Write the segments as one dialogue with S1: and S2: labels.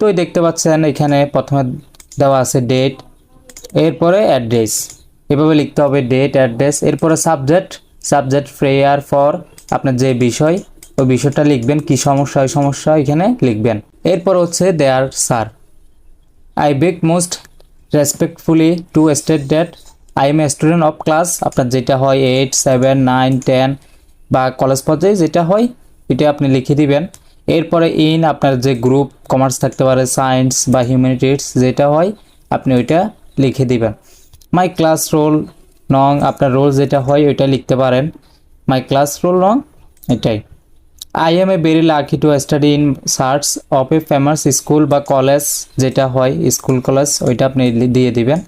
S1: তো দেখতে পাচ্ছেন এখানে প্রথমে দেওয়া আছে ডেট এরপরে অ্যাড্রেস এভাবে লিখতে হবে ডেট অ্যাড্রেস এরপরে সাবজেক্ট সাবজেক্ট প্রেয়ার ফর আপনার যে বিষয়, ওই বিষয়টা লিখবেন, কি সমস্যা, ওই সমস্যা এখানে লিখবেন। এরপর হচ্ছে dear sir I beg most respectfully to state that I am a student of class আপনার যেটা হয় এইট সেভেন নাইন টেন বা কলেজ পর্যায়ে যেটা হয়, এটা আপনি লিখে দিবেন। এরপরে ইন আপনার যে গ্রুপ কমার্স থাকতে পারে সায়েন্স বা হিউম্যানিটিস যেটা হয়, আপনি ওইটা লিখে দিবেন। মাই ক্লাস রোল নং আপনার রোল যেটা হয়, ওইটা লিখতে পারেন। মাই ক্লাস রোল নং এটাই। I am a very lucky to study in search of a famous school বা কলেজ যেটা হয় স্কুল কলেজ ওইটা আপনি দিয়ে দিবেন।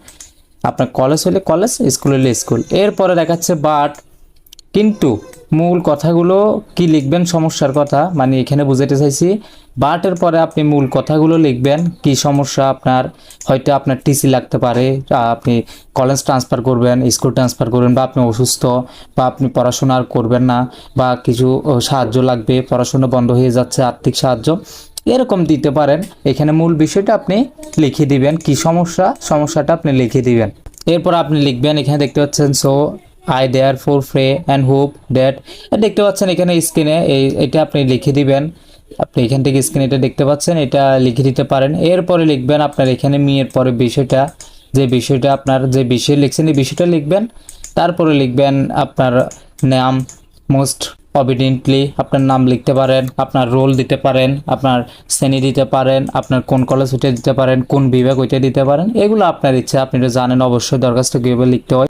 S1: আপনার কলেজ হলে কলেজ স্কুল হলে স্কুল এরপরে দেখাচ্ছে বাট কিন্তু মূল কথাগুলো কি লিখবেন? সমস্যার কথা। মানে এখানে বুঝাতে চাইছি বাটের পরে আপনি মূল কথাগুলো লিখবেন। কি সমস্যা আপনার? হয়তো আপনার টিসি লাগতে পারে আপনি কলেজ ট্রান্সফার করবেন স্কুল ট্রান্সফার করবেন, বা আপনি অসুস্থ, বা আপনি পড়াশোনা আর করবেন না, বা কিছু সাহায্য লাগবে, পড়াশোনা বন্ধ হয়ে যাচ্ছে, আর্থিক সাহায্য। এরকম দিতে পারেন। এখানে মূল বিষয়টা আপনি লিখে দিবেন। কি সমস্যা? সমস্যাটা আপনি লিখে দিবেন। এরপর আপনি লিখবেন, এখানে দেখতে পাচ্ছেন so I therefore pray and hope that দেখতে পাচ্ছেন এখানে স্ক্রিনে এই, এটা আপনি লিখে দিবেন। আপনি এখান থেকে স্ক্রিনে এটা দেখতে পাচ্ছেন, এটা লিখে দিতে পারেন। এরপরে লিখবেন আপনার এখানে মেয়ের পরে বিষয়টা, যে বিষয়টা আপনার, যে বিষয় লিখছেন, এই বিষয়টা লিখবেন। তারপরে লিখবেন আপনার নাম মোস্ট অবিডেন্টলি আপনার নাম লিখতে পারেন, আপনার রোল দিতে পারেন, আপনার শ্রেণি দিতে পারেন, আপনার কোন কলেজ ওইটা দিতে পারেন, কোন বিভাগ ওইটা দিতে পারেন। এগুলো আপনার ইচ্ছা, আপনি জানেন, অবশ্যই দরখাস্ত কীভাবে লিখতে হয়।